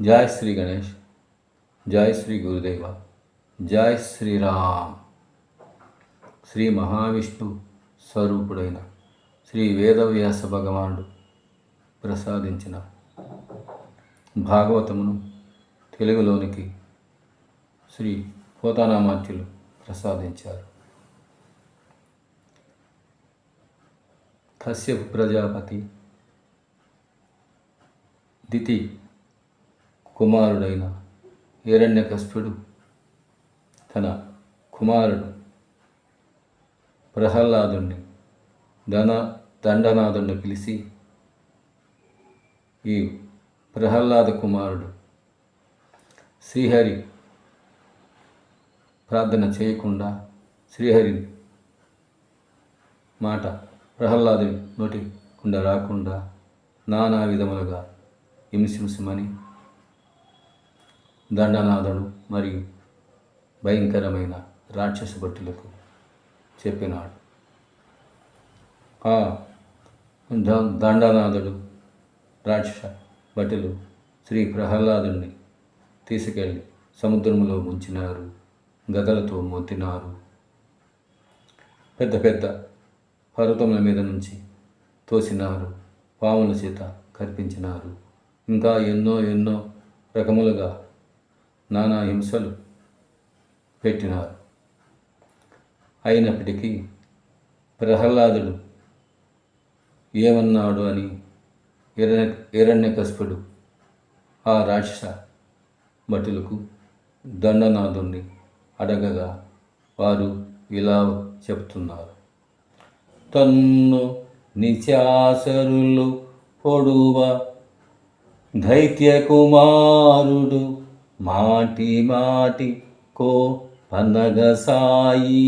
జై శ్రీ గణేష్ జై శ్రీ గురుదేవ జై శ్రీరామ్ శ్రీ మహావిష్ణు స్వరూపుడైన శ్రీ వేదవ్యాస భగవానుడు ప్రసాదించిన భాగవతమును తెలుగులోనికి శ్రీ పోతానామాత్యులు ప్రసాదించారు. కశ్యప్ ప్రజాపతి దితి కుమారుడైన హిరణ్యకస్పుడు తన కుమారుడు ప్రహ్లాదుణ్ణి ధన దండనాథుణ్ణి పిలిచి ఈ ప్రహ్లాద కుమారుడు శ్రీహరి ప్రార్థన చేయకుండా శ్రీహరి మాట ప్రహ్లాదుని నోటికుండా రాకుండా నానా విధములుగా హింసింసమని దండనాథుడు మరియు భయంకరమైన రాక్షస భట్టులకు చెప్పినాడు. ఆ దండనాథుడు రాక్షస భటులు శ్రీ ప్రహ్లాదుని తీసుకెళ్ళి సముద్రంలో ముంచినారు గదలతో మొత్తినారు. పెద్ద పెద్ద పర్వతముల మీద నుంచి తోసినారు పాముల చేత కనిపించినారు ఇంకా ఎన్నో ఎన్నో రకములుగా నానా హింసలు పెట్టినారు. అయినప్పటికీ ప్రహ్లాదుడు ఏమన్నాడు అని హిరణ్య హిరణ్యకస్పుడు ఆ రాక్షస భటులకు దండనాథుణ్ణి అడగగా వారు ఇలా చెప్తున్నారు. తన్ను నిచాసరులు పొడువ దైత్య కుమారుడు మాటి మాటి కో పనగ సాయి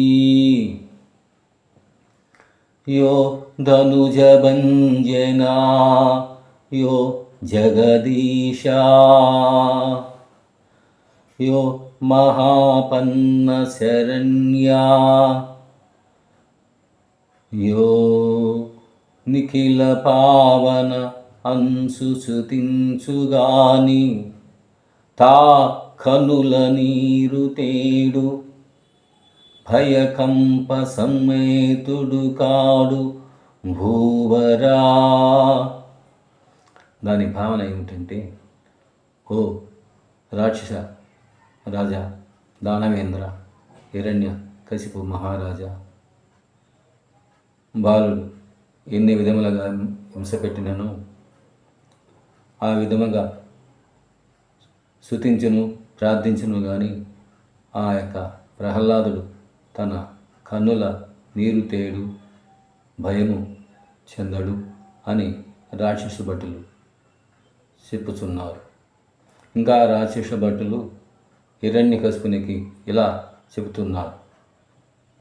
యో ధనుజ భంజనా యో జగదీశా యో మహాపన్న శరణ్యా కనుల నీరు తేడు. భయకంప సమ్మేతుడు కాడు భూవరా. దాని భావన ఏమిటంటే ఓ రాక్షస రాజా దానవేంద్ర హిరణ్య కసిపు మహారాజా. బాలుడు ఎన్ని విధములుగా హింస పెట్టినను ఆ విధముగా శుతించును ప్రార్థించును కానీ ఆ యొక్క ప్రహ్లాదుడు తన కన్నుల నీరు తేడు భయము చెందడు అని రాక్షస భటులు చెప్పుచున్నారు. ఇంకా రాక్షస భటులు హిరణ్యకశిపునికి ఇలా చెబుతున్నారు.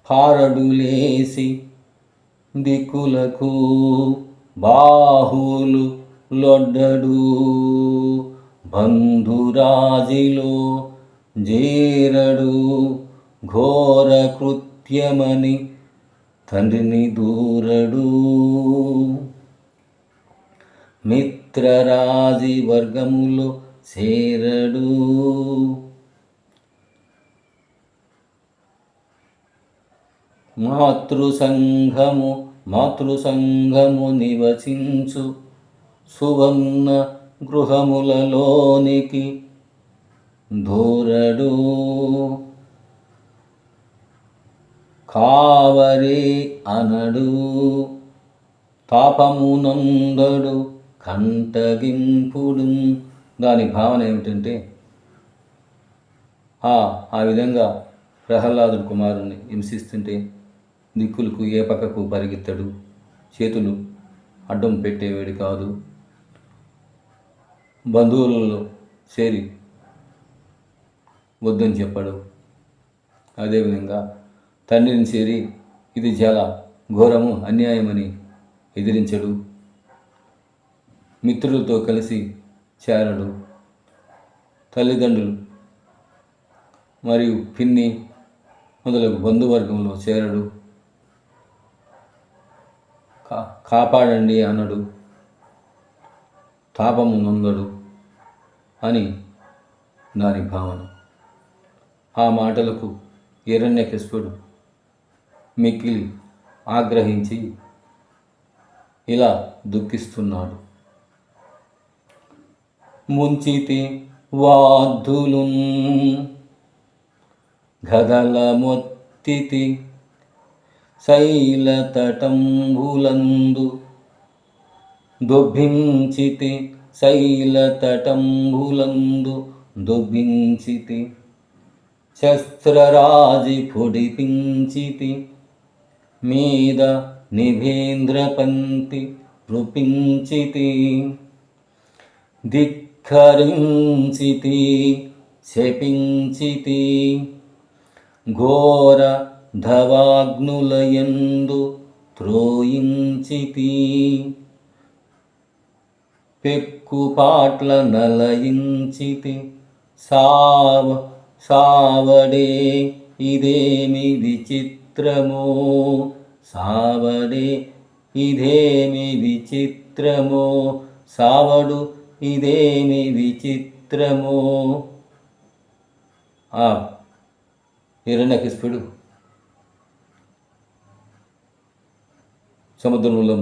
పారడులేసి దిక్కులకు బాహులు లొడ్డడు. బంధురాజిలో జేరడు ఘోర కృత్యమని తండ్రిని దూరడు. మిత్రరాజి వర్గములో చేరడు. మాతృసంఘము మాతృసంఘము నివసించు సువర్ణ గృహములలోనికి ధూరడు. కావరి అనడు తాపమునందడు కంటగింపుడు. దాని భావన ఏమిటంటే ఆ ఆ విధంగా ప్రహ్లాదుడు కుమారుని హింసిస్తుంటే దిక్కులకు ఏ పక్కకు పరిగెత్తడు. చేతులు అడ్డం పెట్టేవాడు కాదు. బంధువులలో చేరి వద్దని చెప్పాడు. అదేవిధంగా తండ్రిని చేరి ఇది చాలా ఘోరము అన్యాయమని ఎదిరించడు. మిత్రులతో కలిసి చేరడు. తల్లిదండ్రులు మరియు పిన్ని మొదలగు బంధువర్గంలో చేరడు. కా కాపాడండి అనడు తాపము నొందడు. అని దాని భావన. ఆ మాటలకు హిరణ్యకశిపుడు మిక్కిలి ఆగ్రహించి ఇలా దుఃఖిస్తున్నాడు. ముంచితి వాద్ధులున్ గదల మొత్తితి శైలతటంబులందు దొబ్బించితి శైలతటంబులందు దుభించితి శస్త్రరాజి పొడిపించితి మీద నిభేంద్రపంతి రూపించితి ధిక్కరించితి శపించితి ఘోర ధవాగ్నులయందు త్రోయించితి. పెక్కుపాట్ల నలయించితి. సావ సావడే ఇదేమి విచిత్రమో? సావడే ఇదేమి విచిత్రమో? సావడు ఇదేమి విచిత్రమో? ఆ హిరణ్యకశిపుడు సముద్రంలో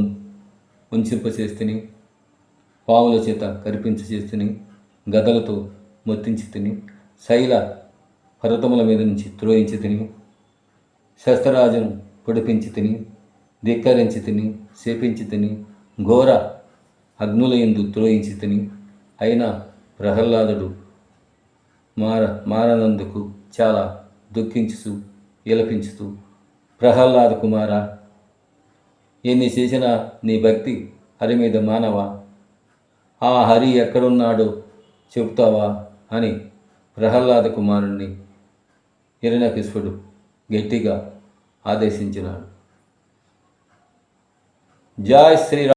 ఉంచింపచేస్తుని పావుల చేత కరిపించి చేస్తుని గదలతో మొత్తించి తిని శైల పర్వతముల మీద నుంచి త్రోయించి తిని శస్త్రరాజును పొడిపించి తిని ధిక్కరించి తిని శపించి తిని ఘోర అగ్నుల ఎందు త్రోయించి తిని అయినా ప్రహ్లాదుడు మార మారనందుకు చాలా దుఃఖించుతూ విలపించుతూ ప్రహ్లాద కుమార ఎన్ని చేసినా నీ భక్తి హరి మీద మానవా? ఆ హరి ఎక్కడున్నాడో చెబుతావా అని ప్రహ్లాద కుమారుణ్ణి హిరణ్యకశిపుడు గట్టిగా ఆదేశించినాడు. జై శ్రీరామ్.